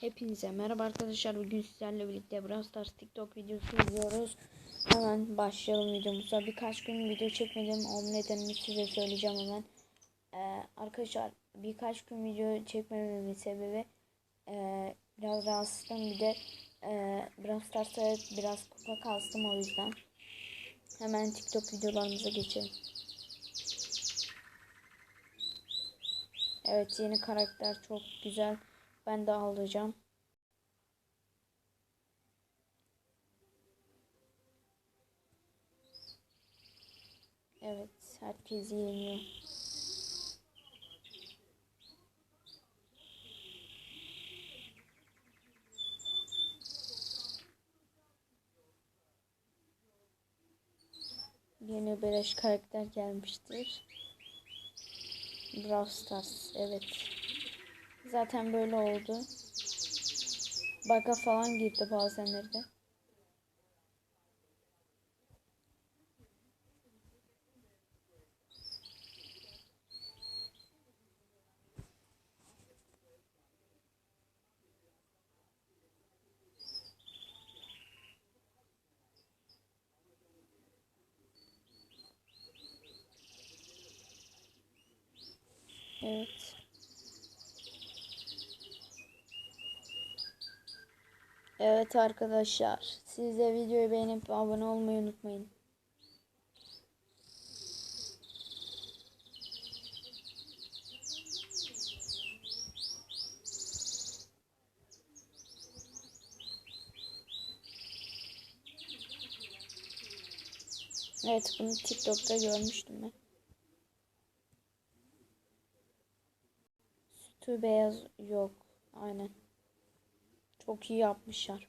Hepinize merhaba arkadaşlar. Bugün sizlerle birlikte Brawl Stars TikTok videosu izliyoruz. Hemen başlayalım videomuza. Birkaç gün video çekmedim. Onun nedenini size söyleyeceğim hemen. Ee, arkadaşlar birkaç gün video çekmememin sebebi e, biraz rahatsızdım. Bir de e, Brawl Stars'a biraz kupa kastım o yüzden. Hemen TikTok videolarımıza geçelim. Evet yeni karakter çok güzel. Ben de alacağım. Evet, herkes yeniyor. Yeni beleş karakter gelmiştir. Brawl Stars, evet. Zaten böyle oldu. Baga falan girdi bazenleri de. Evet. Evet arkadaşlar. Siz de videoyu beğenip abone olmayı unutmayın. Evet bunu TikTok'ta görmüştüm ben. Sütü beyaz yok. Aynen. Çok iyi yapmışlar.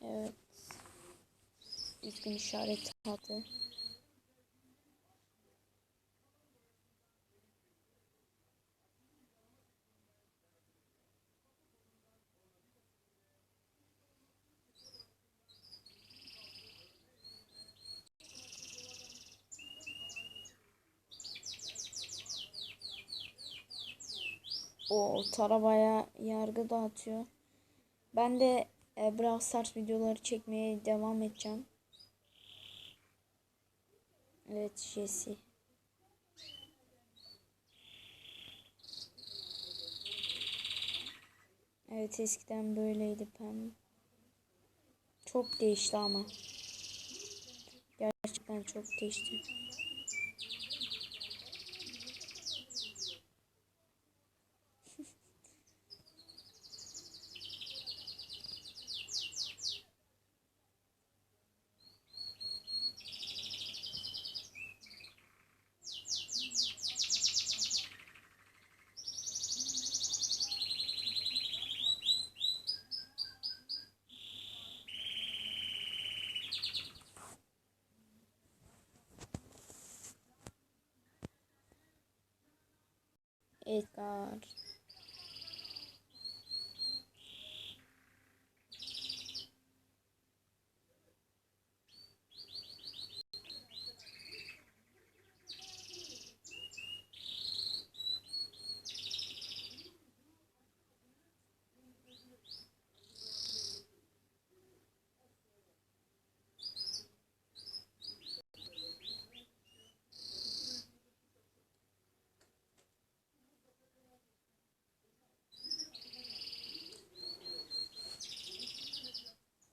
Evet. Üzgün işaret attı. O tarabaya yargı dağıtıyor. Ben de e, Brawl Stars videoları çekmeye devam edeceğim. Evet Jesse. Evet eskiden böyleydi Pam. Çok değişti ama. Gerçekten çok değişti. Edgar.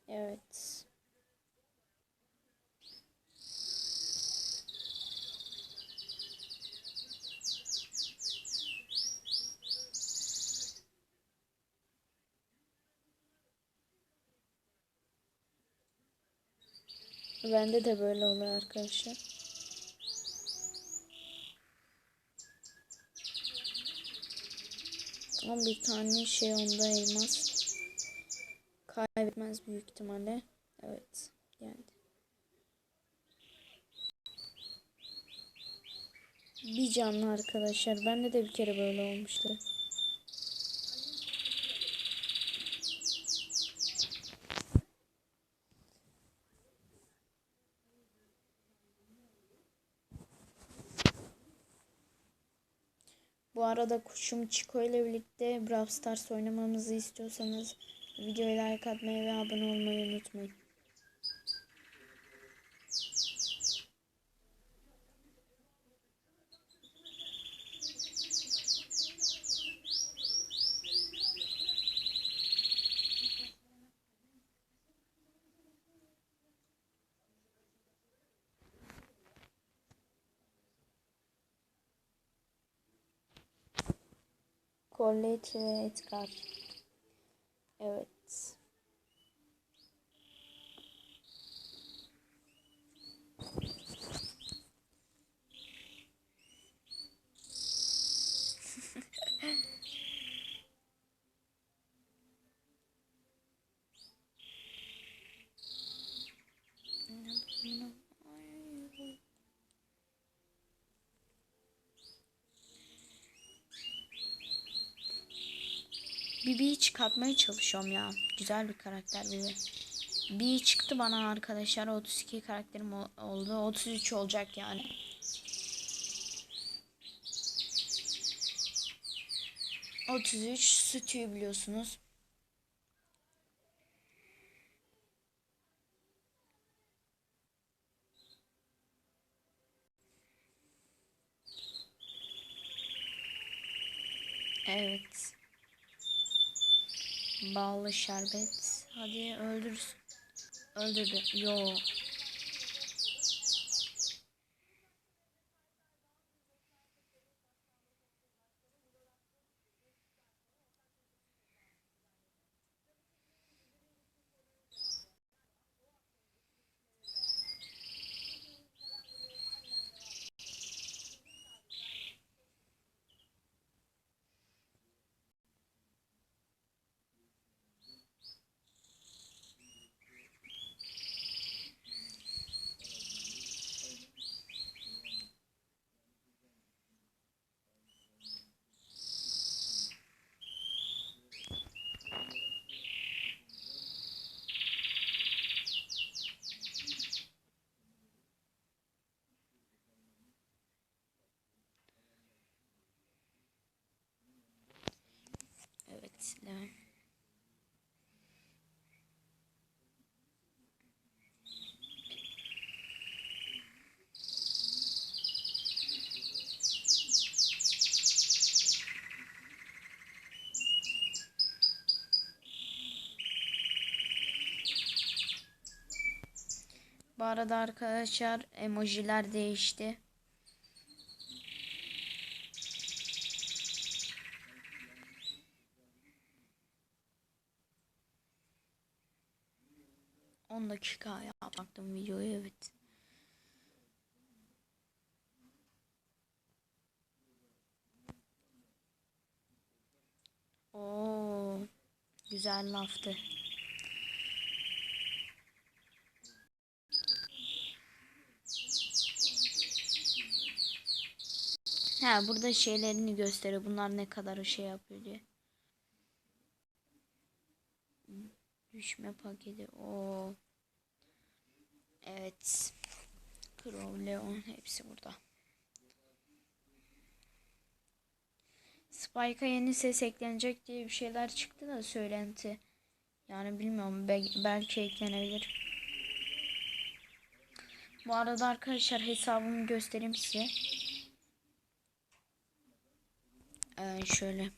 Evet. Bende de böyle oluyor arkadaşlar. Ama bir tane şey onda elmas kaybetmez büyük ihtimalle. Evet geldi. Bir canlı arkadaşlar. Bende de bir kere böyle olmuştu. Arada kuşum Chico ile birlikte Brawl Stars oynamamızı istiyorsanız videoya like atmayı ve abone olmayı unutmayın. Colette ve Edgar. Evet. Bibi'yi çıkartmaya çalışıyorum ya. Güzel bir karakter Bibi. Bir çıktı bana arkadaşlar. 32 karakterim oldu. 33 olacak yani. Otuz üç sütüyü biliyorsunuz. Evet. Ballı şerbet. Hadi öldür. Öldürdü. Yo. Evet. Devam. Bu arada arkadaşlar emojiler değişti. On dakika yapacaktım videoyu evet. Oo, güzel laftı. Ha burada şeylerini gösteriyor. Bunlar ne kadar şey yapıyor diye. Düşme paketi. O. Evet. Crow, Leon hepsi burada. Spike'a yeni ses eklenecek diye bir şeyler çıktı da söylenti. Yani bilmiyorum be- belki eklenebilir. Bu arada arkadaşlar hesabımı göstereyim size. Ee, şöyle.